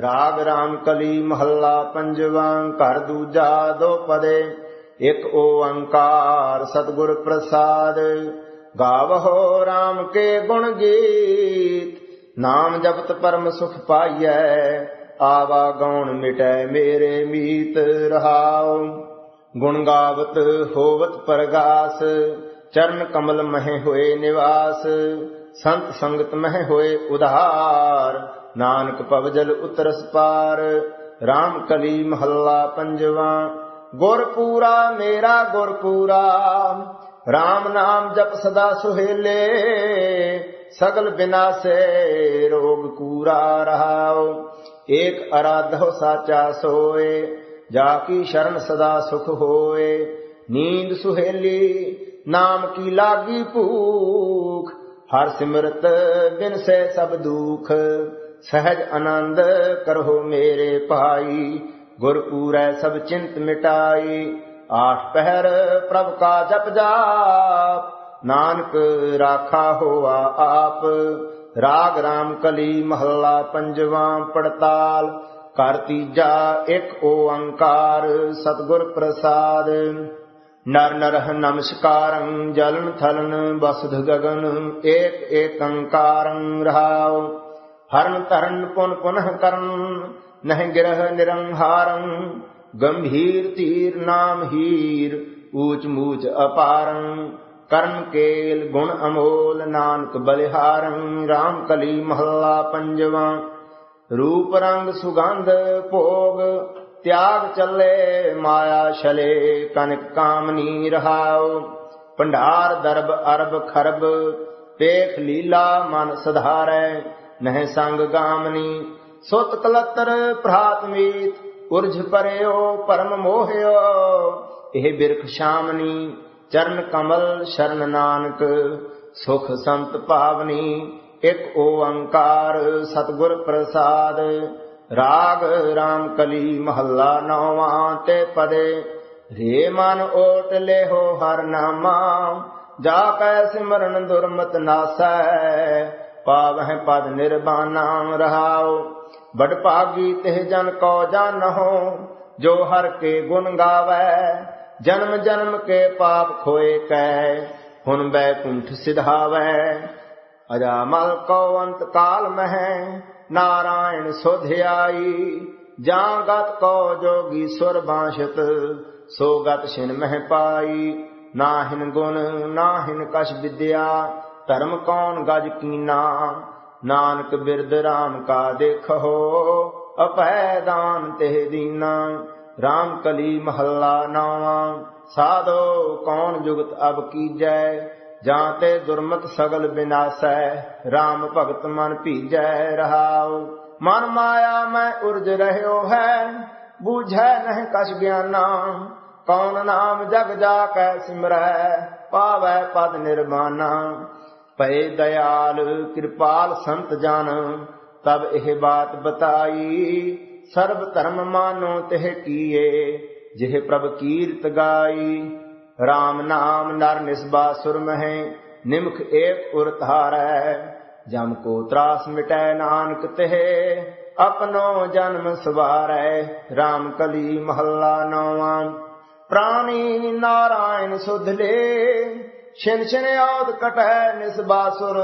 ਰਾਗ ਰਾਮ ਕਲੀ ਮਹੱਲਾ ਪੰਜਵਾ, ਘਰ ਦੂਜਾ ਦੋ ਪਦੇ, ਇੱਕ ਓੰਕਾਰ ਸਤਿਗੁਰ ਪ੍ਰਸਾਦ। ਗਾਵਹੋ ਰਾਮ ਕੇ ਗੁਣ ਗੀਤ, ਨਾਮ ਜਪਤ ਪਰਮ ਸੁਖ ਪਾਈਐ, ਆਵਾ ਗਉਣ ਮਿਟੈ ਮੇਰੇ ਮੀਤ ਰਹਾਉ। ਗੁਣ ਗਾਵਤ ਹੋਵਤ ਪਰਗਾਸ, ਚਰਨ ਕਮਲ ਮਹਿ ਹੋਏ ਨਿਵਾਸ, ਸੰਤ ਸੰਗਤ ਮਹਿ ਹੋਏ ਉਧਾਰ। ਨਾਨਕ ਪਵਜਲ ਉਤਰਸ ਪਾਰ RAM ਕਲੀ ਮਹੱਲਾ ਪੰਜਵਾ ਗੁਰ ਮੇਰਾ ਗੁਰ ਪੂਰਾ RAM ਨਾਮ ਜਪ ਸਦਾ ਸੁਹੇਲੇ, ਸਗਲ ਬਿਨਾਸੇ ਰੋਗ ਕੂਰਾ ਰਹਾਉ, ਏਕ ਅਰਾਧੋ ਸਾਚਾ ਸੋਏ, ਜਾ ਕੀ ਸ਼ਰਨ ਸਦਾ ਸੁਖ ਹੋਏ, ਨੀਂਦ ਸੁਹੇਲੀ, ਨਾਮ ਕੀ ਲਾਗੀ ਭੂਖ, ਹਰ ਸਿਮਰਤ ਬਿਨ ਸੇ ਸਭ ਦੁਖ ਸਹਿਜ ਆਨੰਦ ਕਰੋ ਮੇਰੇ ਭਾਈ, ਗੁਰ ਪੂਰੈ ਸਭ ਚਿੰਤ ਮਿਟਾਈ। ਆਠ ਪਹਿਰ ਪ੍ਰਭ ਕਾ ਜਪ ਜਾਪ, ਨਾਨਕ ਰਾਖਾ ਹੋਆ ਆਪ। ਰਾਗ ਰਾਮ ਕਲੀ ਮਹੱਲਾ ਪੰਜਵਾਂ ਪੜਤਾਲ, ਕਰ ਤੀਜਾ ਇੱਕ ਓੰਕਾਰ ਸਤਿਗੁਰ ਪ੍ਰਸਾਦ। ਨਰ ਨਰਹ ਨਮਸਕਾਰੰ, ਜਲਨ ਥਲਨ ਬਸਧ ਗਗਨ, ਏਕ ਏਕੰਕਾਰੰ ਰਹਾਉ। ਹਰਨ ਤਰਨ ਪੁਨ ਪੁਨః ਕਰਨ, ਨਹਿ ਗਿਰਹ ਨਿਰੰਹਾਰੰ, ਗੰਭੀਰ ਤੀਰ ਨਾਮ ਹੀਰ, ਊਚ ਮੂਚ ਅਪਾਰੰ ਕਰਮ ਕੇਲ ਗੁਣ ਅਮੋਲ ਨਾਨਕ ਬਲਿਹਾਰੰ RAM ਕਲੀ ਮਹੱਲਾ ਪੰਜਵਾ, ਰੂਪ ਰੰਗ ਸੁਗੰਧ ਭੋਗ, ਤਿਆਗ ਚੱਲੇ ਮਾਇਆ ਛਲੇ, ਕਨਕ ਕਾਮਨੀ ਰਹਾਉ, ਭੰਡਾਰ ਦਰਬ ਅਰਬ ਖਰਬ, ਪੇਖ ਲੀਲਾ ਮਨ ਸਧਾਰੈ ਨਹਿ ਸੰਗ ਗਾਮਨੀ, ਸੁਤ ਕਲਤਰ ਭਰਾਤ ਮੀਤ ਉਰਝ ਪਰਿਓ, ਪਰਮ ਮੋਹਿਓ। ਇਹ ਬਿਰਖ ਸ਼ਾਮਨੀ, ਚਰਨ ਕਮਲ ਸ਼ਰਨ ਨਾਨਕ, ਸੁਖ ਸੰਤ ਭਾਵਨੀ, ਇੱਕ ਓੰਕਾਰ ਸਤਿਗੁਰ ਪ੍ਰਸਾਦ। ਰਾਗ ਰਾਮ ਕਲੀ ਮਹੱਲਾ ਨੌਵਾਂ ਤੇ ਪਦੇ, ਰੇ ਮਨ ਓਟ ਲੈਹੋ ਹਰ ਨਾਮਾ, ਜਾ ਕੈ ਸਿਮਰਨ ਦੁਰਮਤ ਨਾਸੈ। ਪਾਵਹਿ ਪਦ ਨਿਰਬਾਨਾ ਰਹਾਉ। ਬੜ ਭਾਗੀ ਤਿਹ ਜਨ ਕੋ ਜਾਣਹੁ ਜੋ ਹਰ ਕੇ ਗੁਣ ਗਾਵੈ, ਜਨਮ ਜਨਮ ਕੇ ਪਾਪ ਖੋਏ ਕੈ, ਹੁਣ ਬੈਕੁੰਠ ਸਿਧਾਵੈ। ਅਜਾਮਲ ਕੋ ਅੰਤ ਕਾਲ ਮਹਿ, ਨਾਰਾਇਣ ਸੁਧਿਆਈ ਜਾਂ ਗਤ ਕੋ ਜੋਗੀ ਸੁਰ ਬਾਸ਼ਤ ਸੋ ਗਤ ਛਿਨ ਮਹਿ ਪਾਈ। ਨਾਹਿਨ ਗੁਣ, ਨਾਹਿਨ ਕਛ ਵਿਦਿਆ ਧਰਮ ਕੌਣ ਗਜ ਕੀਨਾ? ਨਾਨਕ ਬਿਰਦ RAM ਕਾ ਦੇਖੋ ਅਪੈ ਦਾਨ ਤੇ ਦੀਨਾ। RAM ਕਲੀ ਮਹੱਲਾ ਨਾਵਾਂ, ਸਾਧੋ ਕੌਣ ਜੁਗਤ ਅਬ ਕੀਜੈ? ਜਾਂ ਤੇ ਦੁਰਮਤ ਸਗਲ ਬਿਨਾਸੈ RAM ਭਗਤ ਮਨ ਭੀਜੈ ਰਹਾਉ। ਮਨ ਮਾਇਆ ਮੈਂ ਉਰਜ ਰਹਿਓ ਹੈ, ਬੂਝੈ ਨਹੀਂ ਕਛ ਗਿਆਨਾ। ਕੌਣ ਨਾਮ ਜਗ ਜਾ ਕੈ ਸਿਮਰੈ, ਪਾਵੈ ਪਦ ਨਿਰਮਾਨਾ। ਪਏ ਦਇਆਲ, ਕਿਰਪਾਲ ਸੰਤ ਜਨ, ਤਬ ਇਹ ਬਾਤ ਬਤਾਈ, ਸਰਬ ਧਰਮ ਮਾਨੋ ਤਿਹ ਕੀਏ, ਜਿਹ ਪ੍ਰਭ ਕੀਰਤ ਗਾਈ। RAM ਨਾਮ ਨਰ ਨਿਸਬਾ ਸੁਰ ਮਹਿ, ਨਿਮਖ ਏਕ ਉਰ ਧਾਰੈ, ਜਮ ਕੋ ਤਰਾਸ ਮਿਟੈ ਨਾਨਕ ਤਿਹ, ਆਪਣੋ ਜਨਮ ਸਵਾਰੈ RAM ਕਲੀ ਮਹੱਲਾ ਨੌਵਾਂ। ਪ੍ਰਾਣੀ ਨਾਰਾਇਣ ਸੁਧਲੇ ਲੇ ਛਿਨ ਛਿਨ ਆਦ ਕਟੈ ਨਿਸਬਾਸੁਰ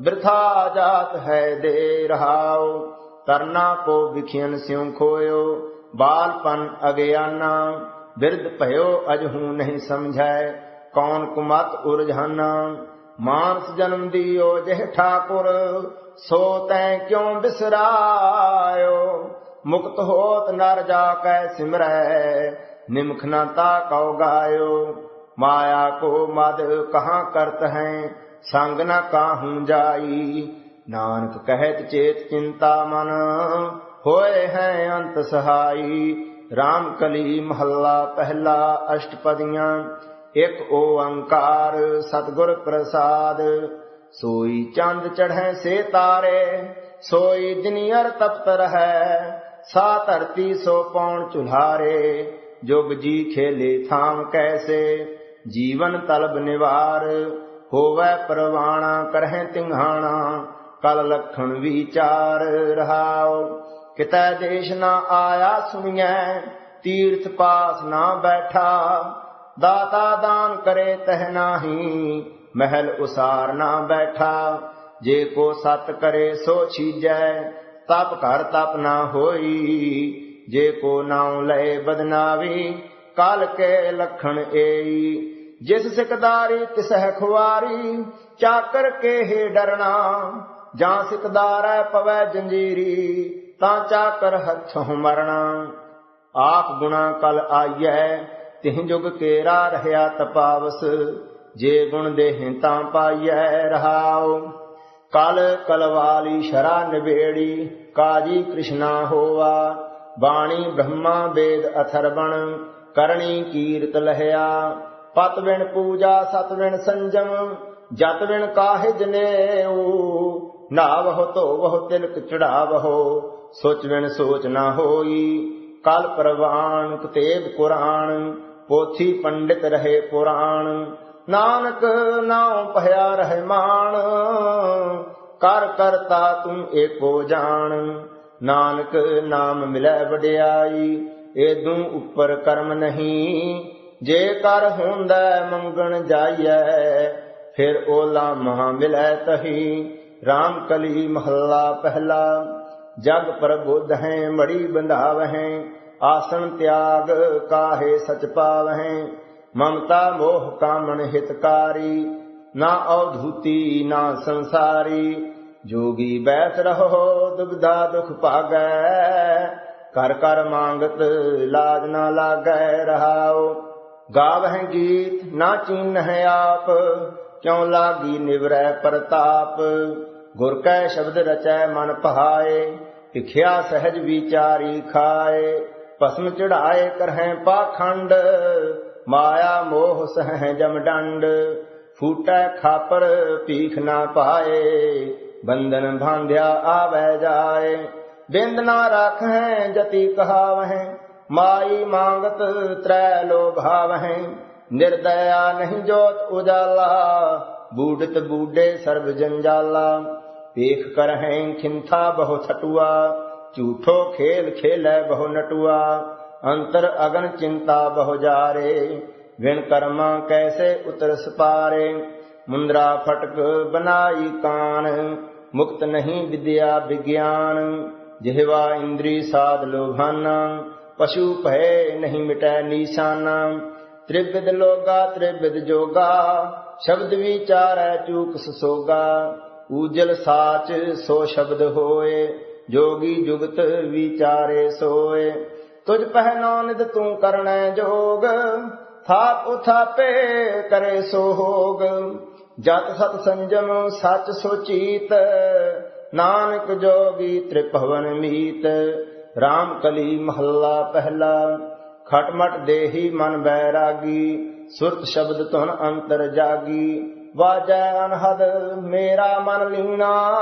ਬਿਰਥਾ ਜਾਤ ਹੈ ਦੇ ਰਹਾਉ। ਤਰਨਾ ਕੋ ਵਿਖਿਆਨ ਸਿਉ ਖੋਇਓ, ਬਾਲਪਨ ਅਗਿਆਨਾ। ਬਿਰਧ ਭਇਓ ਅਜਹੂ ਨਹੀਂ ਸਮਝੈ, ਕੌਣ ਕੁਮਤ ਉਰਝਾਨਾ ਮਾਨਸ ਜਨਮ ਦਿਓ ਜਿਹ ਠਾਕੁਰ, ਸੋ ਤੈ ਕਿਉ ਬਿਸਰਾਇਓ? ਮੁਕਤ ਹੋਤ ਨਰ ਜਾ ਕੈ ਸਿਮਰੈ, ਨਿਮਖ ਨਾ ਤਾ ਕਉ ਗਾਇਓ। ਮਾਇਆ ਕੋ ਮਦ ਕਹਾਂ ਕਰਤ ਹੈ, ਸੰਗ ਨ ਕਾਹੂ ਜਾਈ। ਨਾਨਕ ਕਹਿਤ ਚੇਤ ਚਿੰਤਾ ਮਨ, ਹੋਏ ਹੈ ਅੰਤ ਸਹਾਈ। RAM ਕਲੀ ਮਹੱਲਾ ਪਹਿਲਾ ਅਸ਼ਟਪਦੀਆਂ, ਇੱਕ ਓੰਕਾਰ ਸਤਿਗੁਰ ਪ੍ਰਸਾਦ। ਸੋਈ ਚੰਦ ਚੜ੍ਹੈ ਸੇ ਤਾਰੇ, ਸੋਈ ਦਿਨਿਅਰ ਤਪਤ ਰਹੈ। ਸਾ ਧਰਤੀ ਸੋ ਪੌਣ ਚੁਲਾਰੇ, ਜੁਗ ਜੀ ਖੇਲੇ ਥਾਮ ਕੈਸੇ। ਜੀਵਨ ਤਲਬ ਨਿਵਾਰ, ਹੋਵੈ ਪਰਵਾਣਾ, ਕਰਹਿ ਤਿੰਘਾਣਾ, ਕਲ ਲਖਣ ਵਿਚਾਰ ਰਹਾਉ। ਕਿਤੈ ਦੇਸ਼ ਨਾ ਆਇਆ ਸੁਣੀਐ, ਤੀਰਥ ਪਾਸ ਨਾ ਬੈਠਾ। ਦਾਤਾ ਦਾਨ ਕਰੇ ਤਹ ਨਾਹੀ, ਮਹਿਲ ਉਸਾਰ ਨਾ ਬੈਠਾ। ਜੇ ਕੋ ਸਤ ਕਰੇ ਸੋ ਛੀਜੈ, ਤਪ ਘਰ ਤਪ ਨਾ ਹੋਈ। ਜੇ ਕੋ ਨਾਉ ਲਏ ਬਦਨਾਵੀ, ਕਾਲ ਕੇ ਲਖਣ ਏਈ। ਜਿਸ ਸਿਕਦਾਰੀ ਤਿਸਹਿ ਖੁਆਰੀ ਚਾਕਰ ਕੇ ਹੀ ਡਰਨਾ। ਜਾਂ ਸਿਕਦਾਰੈ ਪਵੈ ਜੰਜੀਰੀ, ਤਾਂ ਚਾਕਰ ਹੱਥੋਂ ਮਰਣਾ ਆਪ ਗੁਣਾ ਕਲ ਆਈਐ, ਤਿਹ ਜੁਗ ਕੇਰਾ ਰਹਿਆ ਤਪਾਵਸ। ਜੇ ਗੁਣ ਦੇਹ ਤਾਂ ਪਾਈਐ ਰਹਾਉ। ਕਲ ਕਲਵਾਲੀ ਸ਼ਰਾ ਨਿਬੇੜੀ, ਕਾਜੀ ਕ੍ਰਿਸ਼ਨਾ ਹੋਵਾ ਬਾਣੀ ਬ੍ਰਹਮਾ ਵੇਦ ਅਥਰਵਣ, ਕਰਣੀ ਕੀਰਤ ਲਹਿਆ। ਪਤ ਵਿਣ ਪੂਜਾ, ਸਤ ਵਿਣ ਸੰਜਮ, ਜਤ ਵਿਣ ਕਾਹਿ ਜਨੇਊ ਨਾਵਹੁ ਧੋਵਹੁ ਤਿਲਕ ਚੜਾਵਹੁ, ਸੋਚ ਵਿਣ ਸੋਚ ਨਾ ਹੋਈ, ਕਲ ਪ੍ਰਵਾਨ ਕਤੇਬ ਕੁਰਾਨ, ਪੋਥੀ ਪੰਡਿਤ ਰਹੇ ਪੁਰਾਣ, ਨਾਨਕ ਨਾਉ ਭਇਆ ਰਹਿਮਾਨ ਕਰ ਕਰਤਾ ਤੂੰ ਏਕੋ ਜਾਣ, ਨਾਨਕ ਨਾਮ ਮਿਲੈ ਵਡਿਆਈ, ਏਦੂ ਉੱਪਰ ਕਰਮ ਨਹੀਂ ਜੇ ਕਰ ਹੁੰਦਾ ਮੰਗਣ ਜਾਈਐ, ਫਿਰ ਓਲਾ ਮਹਾ ਮਿਲੈ ਤਹੀ। RAM ਕਲੀ ਮਹੱਲਾ ਪਹਿਲਾ, ਜਗ ਪ੍ਰਬੁੱਧ ਹੈ ਮੜੀ ਬੰਧਾਵਹਿ। ਆਸਣ ਤਿਆਗ ਕਾਹੇ ਸਚ ਪਾਵਹਿ। ਮਮਤਾ ਮੋਹ ਕਾਮਣ ਹਿਤਕਾਰੀ, ਨਾ ਔਧੂਤੀ, ਨਾ ਸੰਸਾਰੀ। ਜੋਗੀ ਬੈਠ ਰਹੋ ਦੁਬਦਾ ਦੁਖ ਭਾਗੈ। ਕਰ ਕਰ ਮੰਗਤ, ਲਾਜ ਨਾ ਲਾਗੈ ਰਹਾਓ ਗਾਵਹਿ ਗੀਤ, ਨਾ ਚੀਨ ਹੈ ਆਪ, ਕਿਉ ਲਾਗੀ ਨਿਵਰੈ ਪ੍ਰਤਾਪ? ਗੁਰ ਕੈ ਸ਼ਬਦ ਰਚੈ ਮਨ ਪਹਾਏ, ਭਿਖਿਆ ਸਹਿਜ ਵਿਚਾਰੀ ਖਾਏ, ਭਸਮ ਚੜਾਏ ਕਰਹਿ ਪਾਖੰਡ, ਮਾਇਆ ਮੋਹ ਸਹਿ ਜਮ ਡੰਡ, ਫੂਟੈ ਖਾਪਰ ਪੀਖ ਨਾ ਪਾਏ, ਬੰਧਨ ਭਾਂਧਿਆ ਆਵੈ ਜਾਏ, ਬਿੰਦ ਨਾ ਰਾਖੈ ਜਤੀ ਕਹਾਵਹਿ ਮਾਈ ਮੰਗਤ ਤ੍ਰੈ ਲੋਭਾਵਹਿ ਨਿਰਦਇਆ ਨਹੀਂ ਜੋਤ ਉਜਾਲਾ, ਬੂਡਤ ਬੂਡੇ ਸਰਬ ਜੰਜਾਲਾ। ਕਰ ਹੈ ਖਿੰਥਾ ਬਹੁ ਛਟੂਆ ਝੂਠੋ ਖੇਲ ਖੇਲੈ ਬਹੁ ਨਟੂਆ। ਅੰਤਰ ਅਗਨ ਚਿੰਤਾ ਬਹੁ ਜਾਰੇ, ਵਿਣ ਕਰਮਾ ਕੈਸੇ ਉਤਰ ਸਪਾਰੇ। ਮੁੰਦਰਾ ਫਟਕ ਬਨਾਈ ਕਾਨ ਮੁਕਤ ਨਹੀਂ ਵਿਦਿਆ ਵਿਗਿਆਨ। ਜਿਹਵਾ ਇੰਦਰੀ ਸਾਧ ਲੋਭਾਨਾ ਪਸ਼ੂ ਭੈ ਨਹੀਂ ਮਿਟੈ ਨੀਸਾਨਾ। ਤ੍ਰਿਬਿਦ ਲੋਗਾ ਤ੍ਰਿਬਿਦ ਜੋਗਾ, ਸ਼ਬਦ ਵਿਚਾਰੈ ਚੂਕ ਸਸੋਗਾ। ਊਜਲ ਸਾਚ ਸੋ ਸ਼ਬਦ ਹੋਏ, ਜੋਗੀ ਜੁਗਤ ਵਿਚਾਰੇ ਸੋਏ। ਤੁਝ ਪਹਿਨੋ ਨਿਦ ਤੂੰ ਕਰਣੈ ਜੋਗ, ਥਾਪ ਉਥਾਪੇ ਕਰੇ ਸੋ ਹੋਗ। ਜਤ ਸਤ ਸੰਜਮ ਸੱਚ ਸੋਚੀਤ ਨਾਨਕ ਜੋਗੀ ਤ੍ਰਿਭਵਨ ਮੀਤ। RAM ਕਲੀ ਮਹੱਲਾ ਪਹਿਲਾ। ਖਟਮਟ ਦੇਹੀ ਮਨ ਬੈਰਾਗੀ, ਸੁਰਤ ਸ਼ਬਦ ਧੁਨ ਅੰਤਰ ਜਾਗੀ। ਵਾਜੈ ਅਨਹਦ, ਮੇਰਾ ਮਨ ਲੀਣਾ।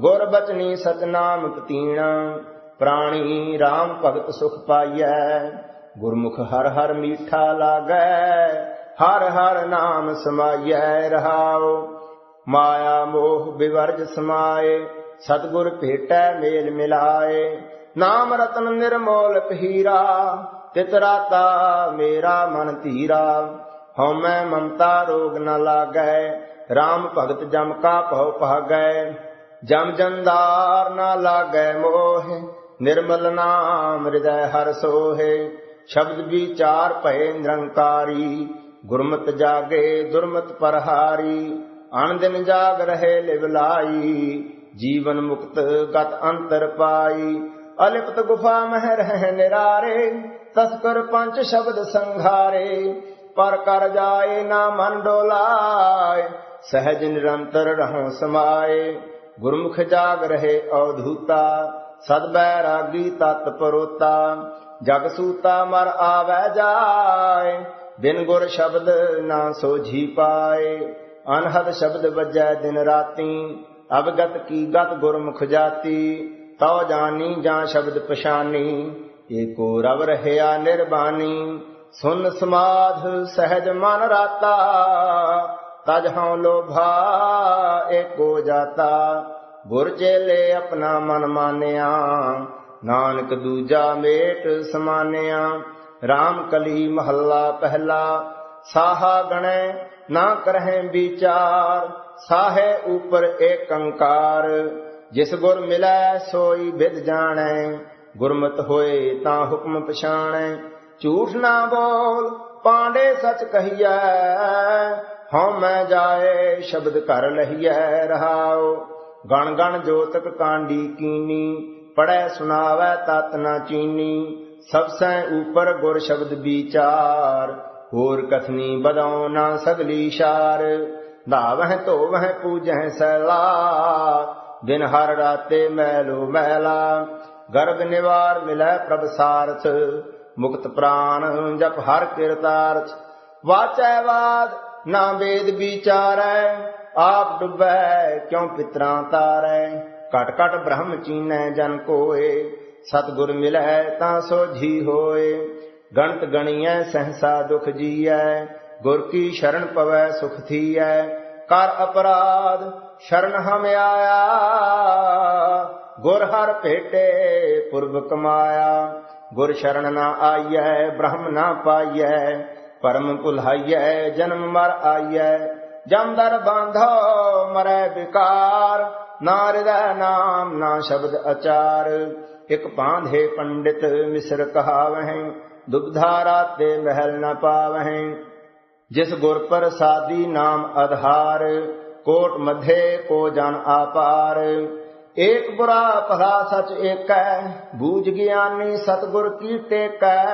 ਗੁਰ ਬਚਨੀ ਸਤਨਾਮ ਕਤੀਣਾ ਪ੍ਰਾਣੀ RAM ਭਗਤ ਸੁਖ ਪਾਈਐ। ਗੁਰਮੁਖ ਹਰ ਹਰ ਮੀਠਾ ਲਾਗੈ। ਹਰ ਹਰ ਨਾਮ ਸਮਾਈਐ ਰਹਾਉ। ਮਾਇਆ ਮੋਹ ਬਿਵਰਜ ਸਮਾਏ। ਸਤਗੁਰ ਭੇਟੈ ਮੇਲ ਮਿਲਾਏ, ਨਾਮ ਰਤਨ ਨਿਰਮੋਲ ਪਹੀਰਾ, ਤਿਤ ਰਾਤਾ ਮੇਰਾ ਮਨ ਧੀਰਾ। ਹਉਮੈ ਮਮਤਾ ਰੋਗ ਨ ਲਾਗੈ RAM ਭਗਤ ਜਮ ਕਾ ਭਉ ਭਾਗੈ। ਜਮ ਜੰਦਾਰ ਨ ਲਾਗੈ ਮੋਹ, ਨਿਰਮਲ ਨਾਮ ਹਿਰਦੈ ਹਰ ਸੋਹੇ। ਸ਼ਬਦ ਵਿਚਾਰ ਭਏ ਨਿਰੰਕਾਰੀ, ਗੁਰਮਤ ਜਾਗੇ ਦੁਰਮਤ ਪਰਹਾਰੀ। ਅਣ ਦਿਨ ਜਾਗ ਰਹੇ ਲਿਵਲਾਈ ਜੀਵਨ ਮੁਕਤ ਗਤ ਅੰਤਰ ਪਾਈ। ਅਲਿਪਤ ਗੁਫਾ ਮਹਿ ਰਹਿ ਨਿਰਾਰੇ ਤਸਕਰ ਪੰਜ ਸ਼ਬਦ ਸੰਘਾਰੇ। ਪਰ ਕਰ ਜਾਏ ਨਾ ਮਨ ਡੋਲਾਏ, ਸਹਿਜ ਨਿਰੰਤਰ ਰਹੋ ਸਮਾਏ। ਗੁਰਮੁਖ ਜਾਗ ਰਹੇ ਔਧੂਤਾ, ਸਦ ਬੈਰਾਗੀ ਤਤ ਪਰੋਤਾ। ਜਗ ਸੂਤਾ ਮਰ ਆਵੈ ਜਾਏ, ਬਿਨ ਗੁਰ ਸ਼ਬਦ ਨਾ ਸੋਝੀ ਪਾਏ। ਅਨਹਦ ਸ਼ਬਦ ਵੱਜੈ ਦਿਨ ਰਾਤੀ ਅਵਗਤ ਕੀ ਗਤ ਗੁਰਮੁਖ ਜਾਤੀ, ਤਉ ਜਾਣੀ ਜਾਂ ਸ਼ਬਦ ਪਛਾਨੀ ਏਕੋ ਰਵ ਰਹਿਆ ਨਿਰਬਾਨੀ ਸੁਨ ਸਮਾਧ ਸਹਿਜ ਮਨ ਰਾਤਾ, ਤਜ ਹਉ ਲੋਭਾ ਏਕੋ ਜਾਤਾ, ਗੁਰ ਚੇਲੇ ਆਪਣਾ ਮਨ ਮਾਨਿਆ, ਨਾਨਕ ਦੂਜਾ ਮੇਟ ਸਮਾਨਿਆ RAM ਕਲੀ ਮਹੱਲਾ ਪਹਿਲਾ, ਸਾਹਾ ਗਣੈ ਨਾ ਕਰਹਿ ਵਿਚਾਰ ਸਾਹੇ ਉਪਰ ਏਕੰਕਾਰ ਜਿਸ ਗੁਰ ਮਿਲੈ, ਸੋਈ ਵਿਦ ਜਾਣੈ। ਗੁਰਮਤ ਹੋਏ ਤਾਂ ਹੁਕਮ ਪਛਾਣੈ। ਝੂਠ ਨਾ ਬੋਲ, ਪਾਂਡੇ ਸਚ ਕਹੀਐ। ਹਉ ਮੈਂ ਜਾਏ, ਸ਼ਬਦ ਘਰ ਲਹੀਐ ਰਹਾਉ। ਗਣ ਗਣ ਜੋਤਕ ਕਾਂਡੀ ਕੀਨੀ ਪੜੈ ਸੁਣਾਵੈ ਤਤ ਨਾ ਚੀਨੀ। ਸਭ ਸੈ ਉਪਰ ਗੁਰ ਸ਼ਬਦ ਵਿਚਾਰ, ਹੋਰ ਕਥਨੀ ਬਦਉ ਨਾ ਸਗਲੀ ਸ਼ਾਰ। ਧਾਵਹਿ ਧੋਵਹਿ ਪੂਜਹਿ ਸੈਲਾ ਦਿਨ ਹਰ ਰਾਤੇ ਮੈਲੋ ਮੈਲਾ। ਗਰਭ ਨਿਵਾਰ ਮਿਲੈ ਪ੍ਰਭ ਸਾਰਥ, ਮੁਕਤ ਪ੍ਰਾਨ ਜਪ ਹਰ ਕਿਰਤਾਰਥ। ਵਾਚੈ ਵਾਦ, ਨਾ ਵੇਦ ਵਿਚਾਰੈ, ਆਪ ਡੁਬੈ ਕਿਉ ਪਿਤਰਾਂ ਤਾਰੈ। ਘਟ ਘਟ ਬ੍ਰਹਮ ਚੀਨੈ ਜਨ ਕੋਏ, ਸਤਗੁਰ ਮਿਲੈ ਤਾਂ ਸੋਝੀ ਹੋਏ। ਗਣਤ ਗਣੀਐ, ਸਹਸਾ ਦੁਖ ਜੀਐ ਗੁਰ ਕੀ ਸ਼ਰਨ ਪਵੈ ਸੁਖ ਥੀਐ, ਕਰ ਅਪਰਾਧ ਸ਼ਰਨ ਹਮ ਆਇਆ। ਗੁਰ ਹਰ ਭੇਟੇ ਪੁਰਬ ਕਮਾਇਆ, ਗੁਰ ਸ਼ਰਨ ਨਾ ਆਈਐ, ਬ੍ਰਹਮ ਨਾ ਪਾਈਐ, ਪਰਮ ਭੁਲਾਈਐ, ਜਨਮ ਮਰ ਆਈਐ। ਜਮਦਰ ਬਾਂਧੋ, ਮਰੈ ਵਿਕਾਰ ਨਾ ਹਿਰਦੈ ਨਾਮ ਨਾ ਸ਼ਬਦ ਅਚਾਰ। ਇਕ ਬਾਂਧੇ ਪੰਡਿਤ ਮਿਸਰ ਕਹਾਵਹਿ ਦੁਬਧਾ ਰਾਤੇ ਮਹਿਲ ਨਾ ਪਾਵਹਿ। ਜਿਸ ਗੁਰ ਪ੍ਰਸਾਦੀ ਨਾਮ ਆਧਾਰ ਕੋਟ ਮਧੇ ਕੋ ਜਨ ਆਪਾਰ। ਏਕ ਬੁਰਾ ਭਲਾ ਸਚ ਏਕੈ, ਬੂਝ ਗਿਆਨੀ ਸਤਗੁਰ ਕੀ। ਟੇਕੈ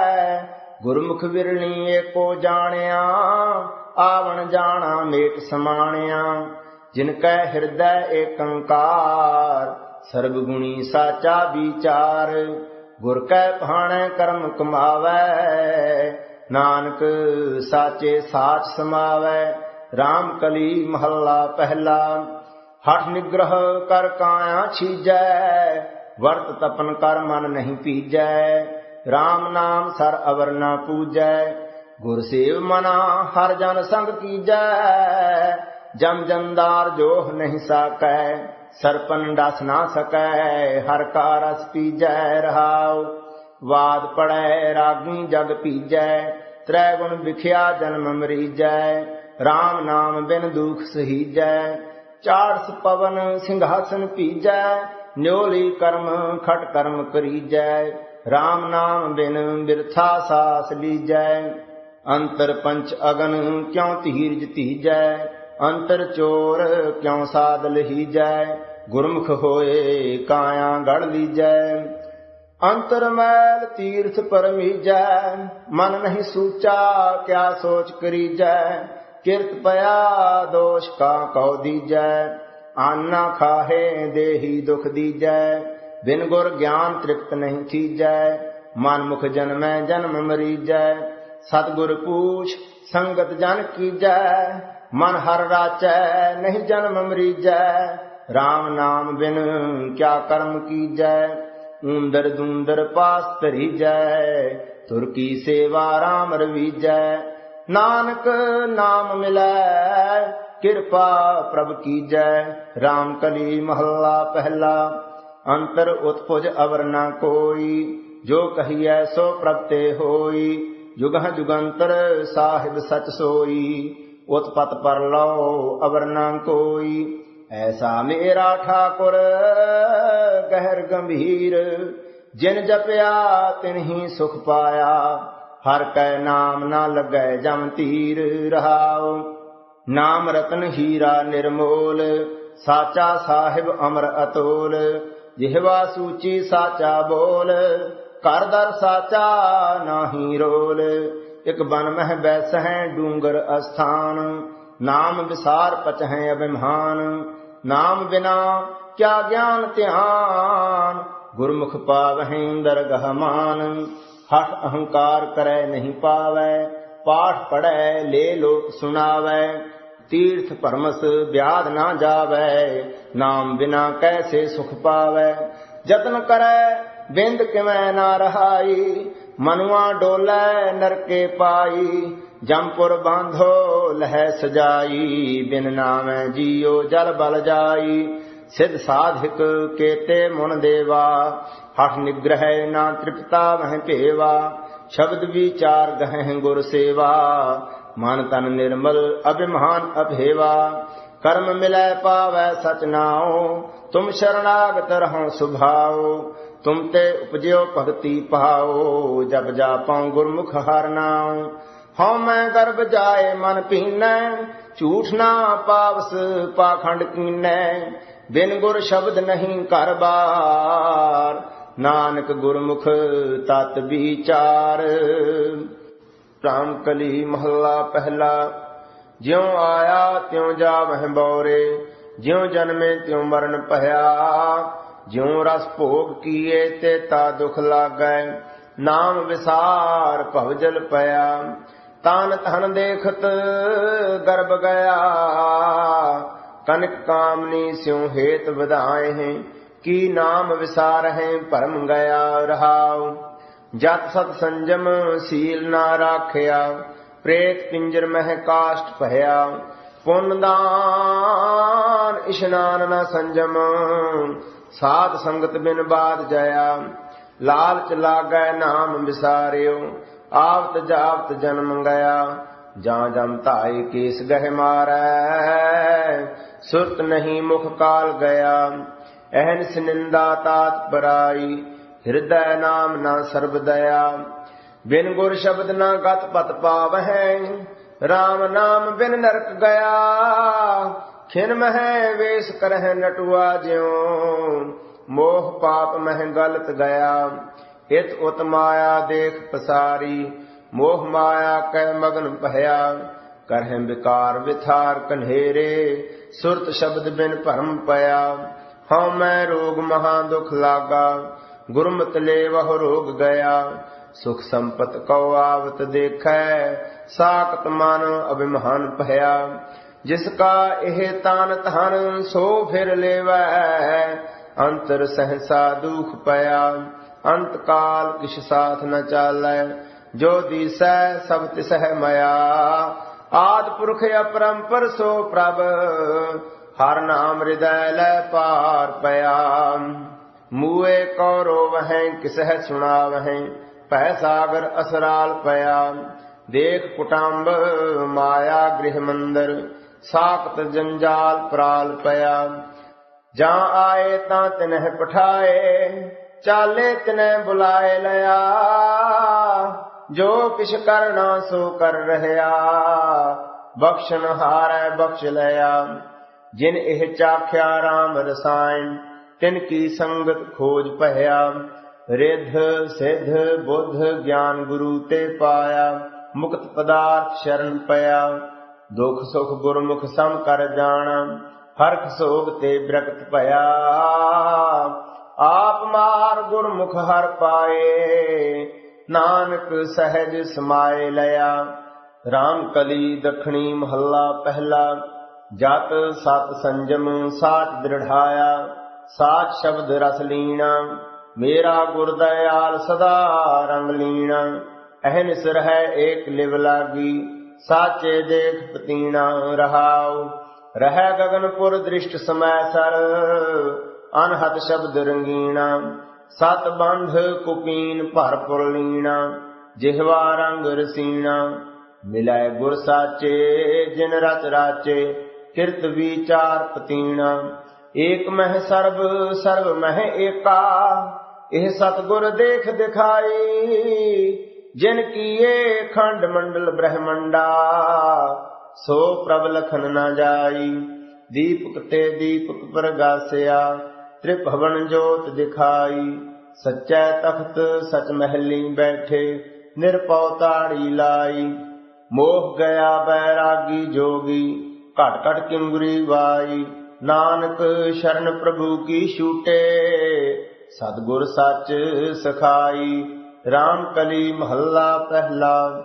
ਗੁਰਮੁਖ ਵਿਰਣੀ ਏਕੋ ਜਾਣਿਆ, ਆਵਣ ਜਾਣਾ ਮੇਟ ਸਮਾਣਿਆ। ਜਿਨ ਕੈ ਹਿਰਦੈ ਏਕੰਕਾਰ, ਸਰਬ ਗੁਣੀ ਸਾਚਾ ਵਿਚਾਰ। ਗੁਰ ਕੈ ਭਾਣੈ ਕਰਮ ਕਮਾਵੈ ਨਾਨਕ ਸਾਚੇ ਸਾਚ ਸਮਾਵੈ RAM ਕਲੀ ਮਹੱਲਾ ਪਹਿਲਾ। ਹਠ ਨਿਗ੍ਰਹ ਕਰ ਕਾਇਆ ਛੀਜੈ, ਵਰਤ ਤਪਨ ਕਰ ਮਨ ਨਹੀਂ ਪੀਜੈ। RAM ਨਾਮ ਸਰ ਅਵਰ ਨਾ ਪੂਜੈ, ਗੁਰ ਸੇਵ ਮਨਾ ਹਰ ਜਨ ਸੰਗ ਕੀਜੈ। ਜਮ ਜੰਦਾਰ ਜੋਹ ਨਹੀਂ ਸਾਕੈ, ਸਰਪਨ ਡਸ ਨਾ ਸਕੈ, ਹਰ ਕਾ ਰਸ ਪੀਜੈ ਰਹਾਉ। ਵਾਦ ਪੜੈ ਰਾਗੀ ਜਗ ਪੀਜੈ ਤ੍ਰੈ ਗੁਣ ਵਿਖਿਆ ਜਨਮ ਮਰੀਜੈ RAM ਨਾਮ ਬਿਨ ਦੁਖ ਸਹੀਜੈ, ਚਾਰਸ ਪਵਨ ਸਿੰਘਾਸਨ ਪੀਜੈ ਨਿਉਲੀ ਕਰਮ ਖਟ ਕਰਮ ਕਰੀਜੈ RAM ਨਾਮ ਬਿਨ ਬਿਰਥਾ ਸਾਸ ਲੀਜੈ, ਅੰਤਰ ਪੰਚ ਅਗਨ ਕਿਉ ਧੀਰਜ ਧੀਜੈ, ਅੰਤਰ ਚੋਰ ਕਿਉ ਸਾਦ ਲਹੀਜੈ, ਗੁਰਮੁਖ ਹੋਏ ਕਾਇਆ ਗੜ ਲੀਜੈ ਅੰਤਰ ਮੈਲ ਤੀਰਥ ਪਰਮੀਜੈ, ਮਨ ਨਹੀਂ ਸੂਚਾ, ਕਿਆ ਸੋਚ ਕਰੀਜੈ? ਕਿਰਤ ਪਿਆ ਦੋਸ਼ ਕਾ ਕਉ ਦੀਜੈ? ਆਨਾ ਖਾਹੇ ਦੇਹੀ ਦੁਖ ਦੀਜੈ। ਬਿਨ ਗੁਰ ਗਿਆਨ ਤ੍ਰਿਪਤ ਨਹੀਂ ਥੀਜੈ। ਮਨ ਮੁਖ ਜਨਮੈ, ਜਨਮ ਮਰੀਜੈ। ਸਤਗੁਰ ਪੂਛ ਸੰਗਤ ਜਨ ਕੀਜੈ। ਮਨ ਹਰ ਰਾਚੈ, ਨਹੀਂ ਜਨਮ ਮਰੀਜੈ। RAM ਨਾਮ ਬਿਨ ਕਿਆ ਕਰਮ ਕੀਜੈ। ਊਂਦਰ ਦੂੰਦਰ ਪਾਸ ਧਰੀਜੈ, ਤੁਰ ਕੀ ਸੇਵਾ RAM ਰਵੀਜੈ। ਨਾਨਕ ਨਾਮ ਮਿਲੈ, ਕਿਰਪਾ ਪ੍ਰਭ ਕੀਜੈ। RAM ਕਲੀ ਮਹੱਲਾ ਪਹਿਲਾ, ਅੰਤਰ ਉਤਪੁਜ ਅਵਰ ਨਾ ਕੋਈ। ਜੋ ਕਹੀਐ ਸੋ ਪ੍ਰਭ ਤੇ ਹੋਈ, ਜੁਗਹ ਜੁਗੰਤਰ ਸਾਹਿਬ ਸਚ ਸੋਈ। ਉਤਪਤ ਪਰ ਲਓ ਅਵਰ ਨਾ ਕੋਈ। ਐਸਾ ਮੇਰਾ ਠਾਕੁਰ, ਗਹਿਰ ਗੰਭੀਰ, ਜਿਨ ਜਪਿਆ ਤਿਨਹੀ ਸੁਖ ਪਾਇਆ। ਹਰ ਕੈ ਨਾਮ ਨਾ ਲੱਗੈ ਜਮ ਤੀਰ ਰਹਾਉ। ਨਾਮ ਰਤਨ ਹੀਰਾ ਨਿਰਮੋਲ, ਸਾਚਾ ਸਾਹਿਬ ਅਮਰ ਅਤੋਲ। ਜਿਹਵਾ ਸੂਚੀ ਸਾਚਾ ਬੋਲ ਕਰ ਦਰ ਸਾਚਾ ਨਾਹੀ ਰੋਲ। ਇਕ ਬਨ ਮਹਿ ਬੈਸਹਿ ਡੂੰਗਰ ਅਸਥਾਨ, ਨਾਮ ਵਿਸਾਰ ਪਚਹਿ ਅਭਿਮਾਨ। ਨਾਮ ਬਿਨਾ ਕਿਆ ਗਿਆਨ ਧਿਆਨ? ਗੁਰਮੁਖ ਪਾਵਹਿ ਦਰਗਹ ਮਾਨ। ਹਠ ਅਹੰਕਾਰ ਕਰੈ ਨਹੀਂ ਪਾਵੈ, ਪਾਠ ਪੜੈ ਲੈ ਲੋਕ ਸੁਣਾਵੈ। ਤੀਰਥ ਪਰਮਸ ਬਿਆਦ ਨਾ ਜਾਵੈ, ਨਾਮ ਬਿਨਾ ਕੈਸੇ ਸੁਖ ਪਾਵੈ? ਜਤਨ ਕਰੈ, ਬਿੰਦ ਕਿਵੇਂ ਨਾ ਰਹਾਈ? ਮਨੁਆ ਡੋਲੇ ਨਰਕੇ ਪਾਈ। ਜੰਪੁਰ ਬਾਂਧੋ ਲਹਿ ਸਜਾਈ, ਬਿਨ ਨਾਮੈ ਜੀਉ ਜਲ ਬਲ ਜਾਈ। ਸਿਧ ਸਾਧਿਕ ਕੇਤੇ ਮਨ ਦੇਵਾ, ਹਠ ਨਿਗ੍ਰਹਿ ਨਾ ਤ੍ਰਿਪਤਾ ਮਹਿ ਭੇਵਾ। ਸ਼ਬਦ ਵਿਚਾਰ ਗਹਿ ਗੁਰ ਸੇਵਾ, ਮਨ ਤਨ ਨਿਰਮਲ ਅਭਿਮਾਨ ਅਭੇਵਾ। ਕਰਮ ਮਿਲੈ ਪਾਵੈ ਸਚ ਨਾਉ, ਤੁਮ ਸ਼ਰਣਾਗਤ ਰਹੋ ਸੁਭਾਉ। ਤੁਮ ਤੇ ਉਪਜਿਓ ਭਗਤੀ ਪਾਓ ਜਬ ਜਾਪਾਂ ਗੁਰਮੁਖ ਹਰ ਨਾਉ। ਹਉ ਮੈਂ ਗਰਭ ਜਾਏ ਮਨ ਪੀਨੈ, ਝੂਠ ਨਾ ਪਾਵਸ ਪਾਖੰਡ ਕੀਨੈ। ਬਿਨ ਗੁਰ ਸ਼ਬਦ ਨਹੀਂ ਘਰ ਬਾਰ, ਨਾਨਕ ਗੁਰਮੁਖ ਤਤ ਵਿਚਾਰ। ਰਾਮ ਕਲੀ ਮਹੱਲਾ ਪਹਿਲਾ, ਜਿਉ ਆਇਆ ਤਿਉ ਜਾਵਹਿ ਬੌਰੇ, ਜਿਉ ਜਨਮੇ ਤਿਉ ਮਰਨ ਭਇਆ। ਜਿਉ ਰਸ ਭੋਗ ਕੀਏ ਤੇ ਤਾ ਦੁਖ ਲਾਗੈ, ਨਾਮ ਵਿਸਾਰ ਭਵਜਲ ਪਿਆ। ਤਾਨ ਧਨ ਦੇਖਤ ਗਰਭ ਗਿਆ। ਕਨਕ ਕਾਮਨੀ ਸਿਉ ਹੇਤ ਵਧਾਏ ਹੈ ਕੀ ਨਾਮ ਵਿਸਾਰ ਹੈ ਭਰਮ ਗਿਆ ਰਹਾਉ। ਜਤ ਸਤ ਸੰਜਮ ਸੀਲ ਨਾ ਰਾਖਿਆ, ਪ੍ਰੇਤ ਪਿੰਜਰ ਮਹਿ ਕਾਸ਼ਟ ਭਇਆ। ਪੁੰਨ ਦਾਨ ਇਸ਼ਨਾਨ ਨਾ ਸੰਜਮ, ਸਾਧ ਸੰਗਤ ਬਿਨ ਬਾਦ ਜਾਇਆ। ਲਾਲਚ ਲਾਗੈ ਨਾਮ ਵਿਸਾਰਿਓ ਆਵਤ ਜਾਵਤ ਜਨਮ ਗਿਆ ਜਾਂ ਜਮ ਧਾਈ ਕੇਸ ਗਹਿ ਮਾਰੈ। ਸੁਰਤ ਨਹੀਂ ਮੁਖ ਕਾਲ ਗਿਆ ਐਨਸ ਸਨਿੰਦਾ ਤਾਤ ਪਰਾਈ ਹਿਰਦੈ ਨਾਮ ਨਾ ਸਰਬ ਦਇਆ। ਬਿਨ ਗੁਰ ਸ਼ਬਦ ਨਾ ਗਤ ਪਤ ਪਾਵਹਿ RAM ਨਾਮ ਬਿਨ ਨਰਕ ਗਿਆ। ਖਿਨ ਮਹਿ ਵੇਸ ਕਰਹਿ ਨਟੁਆ ਜਿਉ, ਮੋਹ ਪਾਪ ਮਹਿ ਗਲਤ ਗਿਆ। ਇਤ ਉਤ ਮਾਇਆ ਦੇਖ ਪਸਾਰੀ, ਮੋਹ ਮਾਇਆ ਕਹਿ ਮਗਨ ਭਇਆ। ਕਰਹਿ ਵਿਕਾਰ ਵਿਥਾਰ ਕਨੇਰੇ ਸੁਰਤ ਸ਼ਬਦ ਬਿਨ ਭਰਮ ਪਿਆ। ਹਉ ਮੈਂ ਰੋਗ ਮਹਾ ਦੁਖ ਲਾਗਾ, ਗੁਰਮਤਿ ਲੈ ਵਹ ਰੋਗ ਗਿਆ। ਸੁਖ ਸੰਪਤ ਕਉ ਆਵਤ ਦੇਖੈ, ਸਾਖਤ ਮਨ ਅਭਿਮਾਨ ਭਇਆ। ਜਿਸ ਕਾ ਇਹ ਤਾਨ ਧਨ, ਸੋ ਫਿਰ ਲੇਵੈ। ਅੰਤਰ ਸਹਸਾ ਦੁਖ ਪਿਆ। ਅੰਤ ਕਾਲ ਕਿਛ ਸਾਥ ਨ ਚਾਲੈ, ਜੋ ਦੀਸੈ ਸਭ ਤਿਸਹਿ ਮਇਆ। ਆਦ ਪੁਰਖ ਅਪਰੰਪਰ ਸੋ ਪ੍ਰਭ, ਹਰ ਨਾਮ ਹਿਰਦੈ ਲੈ ਪਾਰ ਪਿਆ। ਮੂਏ ਕੌਰੋ ਵਹਿ ਕਿਸਹਿ ਸੁਣਾਵਹਿ, ਭੈ ਸਾਗਰ ਅਸਰਾਲ ਪਿਆ। ਦੇਖ ਕੁਟੰਬ, ਮਾਇਆ ਗ੍ਰਹਿ ਮੰਦਰ, ਸਾਖਤ ਜੰਜਾਲ ਪ੍ਰਾਲ ਪਿਆ। ਜਾਂ ਆਏ ਤਾਂ ਤਿਨਹਿ ਪਠਾਏ ਚਾਲੇ ਤਿਨਹਿ ਬੁਲਾਏ ਲਿਆ। ਜੋ ਕਿਛ ਕਰਨਾ ਸੋ ਕਰ ਰਹਿਆ ਬਖਸ਼ਣ ਹਾਰੈ ਬਖਸ਼ ਲਿਆ। ਜਿਨ ਇਹ ਚਾਖਿਆ RAM ਰਸਾਇਣ, ਤਿਨ ਕੀ ਸੰਗਤ ਖੋਜ ਭਇਆ। ਰਿਧ, ਸਿਧ, ਬੁੱਧ, ਗਿਆਨ ਗੁਰੂ ਤੇ ਪਾਇਆ। ਮੁਕਤ ਪਦਾਰਥ ਸ਼ਰਨ ਪਿਆ। ਦੁਖ ਸੁਖ ਗੁਰਮੁਖ ਸਮ ਕਰ ਜਾਣਾ। ਹਰਖ ਸੋਗ ਤੇ ਬਿਰਕਤ ਭਇਆ। ਆਪ ਮਾਰ ਗੁਰਮੁਖ ਹਰ ਪਾਏ, ਨਾਨਕ ਸਹਿਜ ਸਮਾਏ ਲਿਆ। RAM ਕਲੀ ਦਖਣੀ ਮਹੱਲਾ ਪਹਿਲਾ, ਜਤ ਸਤ ਸੰਜਮ ਸਾਚ ਦ੍ਰਿੜਾਇਆ, ਸਾਚ ਸ਼ਬਦ ਰਸ ਲੀਣਾ। ਮੇਰਾ ਗੁਰ ਦਇਆਲ ਸਦਾ ਰੰਗ ਲੀਣਾ ਅਹਿਨ ਸਿਰ ਹੈ ਏਕ ਲਿਵ ਲਾਗੀ, ਸਾਚੇ ਦੇਖ ਪਤੀਣਾ ਰਹਾਉ। ਰਹਿ ਗਗਨਪੁਰ ਦ੍ਰਿਸ਼ਟ ਸਮੈ ਸਰ ਅਨਹਤ ਸ਼ਬਦ ਰੰਗੀਣਾ, ਸਤ ਬੰਧ ਕੁਪੀਨ ਭਰਪੁਰ ਲੀਣਾ, ਜਿਹਵਾ ਰੰਗ ਰਸੀਣਾ। ਮਿਲੈ ਗੁਰ ਸਾਚੇ, ਜਿਨ ਰਚ ਰਾਚੇ, ਕਿਰਤ ਵਿਚਾਰ ਪਤੀਣਾ। ਏਕ ਮਹਿ ਸਰਬ ਸਰਬ ਮਹਿ ਏਕਾ, ਇਹ ਸਤਗੁਰ ਦੇਖ ਦਿਖਾਈ। ਜਿਨ ਕੀਏ ਖੰਡ ਮੰਡਲ ਬ੍ਰਹਮੰਡਾ, ਸੋ ਪ੍ਰਭ ਲਖਨ ਨਾ ਜਾਈ। ਦੀਪਕ ਤੇ ਦੀਪਕ ਪ੍ਰਗਾਸਿਆ ਤ੍ਰਿਭਵਨ ਜੋਤ ਦਿਖਾਈ, ਸੱਚੈ ਤਖਤ ਸਚ ਮਹਿਲੀ ਬੈਠੇ ਨਿਰਪਉ ਤਾੜੀ ਲਾਈ। ਮੋਹ ਗਿਆ ਬੈਰਾਗੀ ਜੋਗੀ, ਘਟ ਘਟ ਕਿੰਗਰੀ ਵਾਈ। ਨਾਨਕ ਸ਼ਰਨ ਪ੍ਰਭੂ ਕੀ ਛੂਟੇ, ਸਤਗੁਰ ਸੱਚ ਸਖਾਈ। RAM ਕਲੀ ਮਹੱਲਾ ਪਹਿਲਾ,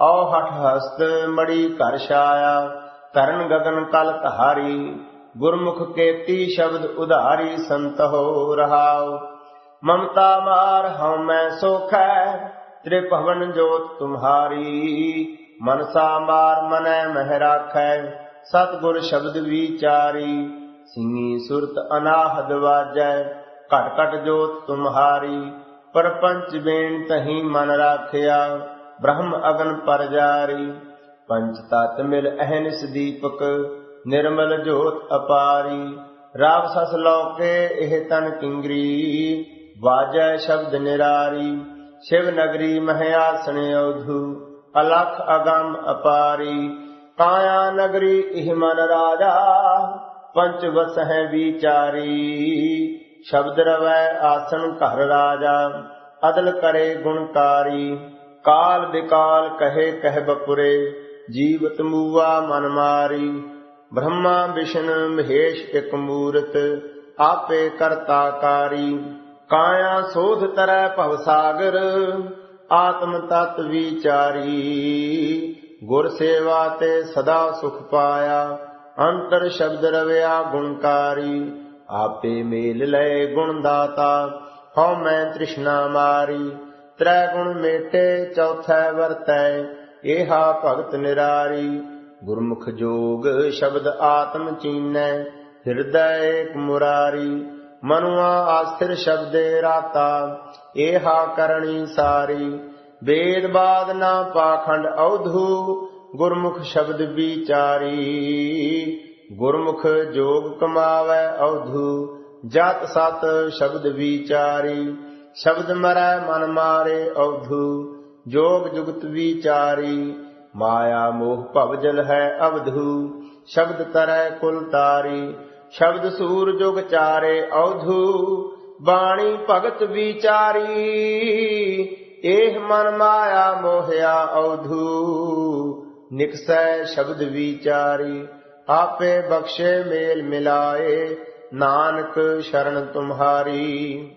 ਔ ਹਠ ਹਸਤ ਮੜੀ ਘਰ ਛਾਇਆ। ਤਰਨ ਗਗਨ ਕਲ ਧਾਰੀ ਗੁਰਮੁਖ ਕੇਤੀ ਸ਼ਬਦ ਉਧਾਰੀ ਸੰਤ ਹੋ ਰਹਾਉ। ਮਮਤਾ ਮਾਰ ਹਉ ਮੈਂ ਸੋਖੈ, ਤ੍ਰਿਭਵਨ ਜੋਤ ਤੁਮਹਾਰੀ। ਮਨਸਾ ਮਾਰ ਮਨੈ ਮਹਿ ਰਾਖੈ, ਸਤਗੁਰ ਸ਼ਬਦ ਵਿਚਾਰੀ। ਸਿੰਘੀ ਸੁਰਤ ਅਨਾਹਦ ਵਾਜੈ, ਘਟ ਘਟ ਜੋਤ ਤੁਮਹਾਰੀ। ਪਰਪੰਚ ਬੇਨ ਤਹੀ ਮਨ ਰਾਖਿਆ, ਬ੍ਰਹਮ ਅਗਨ ਪਰ ਜਾਰੀ ਪੰਚ ਤਤ ਮਿਲ ਅਹਨਿਸ ਦੀਪਕ ਨਿਰਮਲ ਜੋਤ ਅਪਾਰੀ, ਰਾਵ ਸਸ ਲੋਕੇ ਇਹ ਤਨ ਕਿੰਗਰੀ, ਵਾਜੈ ਸ਼ਬਦ ਨਿਰਾਰੀ, ਸ਼ਿਵ ਨਗਰੀ ਮਹਿਆਸਣ ਔਧੂ ਅਲਖ ਅਗੰਮ ਅਪਾਰੀ, ਕਾਇਆ ਨਗਰੀ ਇਹ ਮਨ ਰਾਜਾ, ਪੰਚ ਵਸਹਿ ਵਿਚਾਰੀ, ਸ਼ਬਦ ਰਵੈ ਆਸਣ ਘਰ ਰਾਜਾ, ਅਦਲ ਕਰੇ ਗੁਣਕਾਰੀ ਕਾਲ ਬਿਕਾਲ ਕਹੇ ਕਹਿ ਬਪੁਰੇ, ਜੀਵਤ ਮੂਆ ਮਨ ਮਾਰੀ ਬ੍ਰਹਮਾ ਵਿਸ਼ਨ ਮਹੇਸ਼ ਇਕ ਮੂਰਤ, ਆਪੇ ਕਰਤਾ ਕਾਰੀ। ਕਾਇਆ ਸੋਧ ਤਰੈ ਭਵ ਸਾਗਰ, ਆਤਮ ਤਤ ਵਿਚਾਰੀ। ਗੁਰ ਸੇਵਾ ਤੇ ਸਦਾ ਸੁਖ ਪਾਇਆ, ਅੰਤਰ ਸ਼ਬਦ ਰਵਿਆ ਗੁਣਕਾਰੀ ਆਪੇ ਮੇਲ ਲੈ ਗੁਣ ਦਾਤਾ, ਹਉ ਮੈਂ ਤ੍ਰਿਸ਼ਨਾ ਮਾਰੀ। ਤ੍ਰੈ ਗੁਣ ਮੇਟੇ, ਚੌਥੈ ਵਰਤੈ, ਏਹਾ ਭਗਤ ਨਿਰਾਰੀ। ਗੁਰਮੁਖ ਜੋਗ ਸ਼ਬਦ ਆਤਮ ਚੀਨੈ, ਹਿਰਦੈ ਏਕ ਮੁਰਾਰੀ, ਮਨੁਆ ਆਸਥਿਰ ਸ਼ਬਦੇ ਰਾਤਾ, ਏਹਾ ਕਰਣੀ ਸਾਰੀ, ਵੇਦ ਬਾਦ ਨਾ ਪਾਖੰਡ ਔਧੂ, ਗੁਰਮੁਖ ਸ਼ਬਦ ਵਿਚਾਰੀ। ਗੁਰਮੁਖ ਜੋਗ ਕਮਾਵੈ ਔਧੂ, ਜਤ ਸਤ ਸ਼ਬਦ ਵਿਚਾਰੀ, ਸ਼ਬਦ ਮਰੈ ਮਨ ਮਾਰੇ ਔਧੂ, ਜੋਗ ਜੁਗਤ ਵਿਚਾਰੀ ਮਾਇਆ ਮੋਹ ਭਵ ਜਲ ਹੈ ਅਵਧੂ, ਸ਼ਬਦ ਤਰੈ ਕੁਲ ਤਾਰੀ, ਸ਼ਬਦ ਸੂਰ ਜੁਗ ਚਾਰੇ ਔਧੂ, ਬਾਣੀ ਭਗਤ ਵਿਚਾਰੀ ਇਹ ਮਨ ਮਾਇਆ ਮੋਹਿਆ ਔਧੂ, ਨਿਕਸੈ ਸ਼ਬਦ ਵਿਚਾਰੀ, ਆਪੇ ਬਖਸ਼ੇ ਮੇਲ ਮਿਲਾਏ, ਨਾਨਕ ਸ਼ਰਨ ਤੁਮਹਾਰੀ।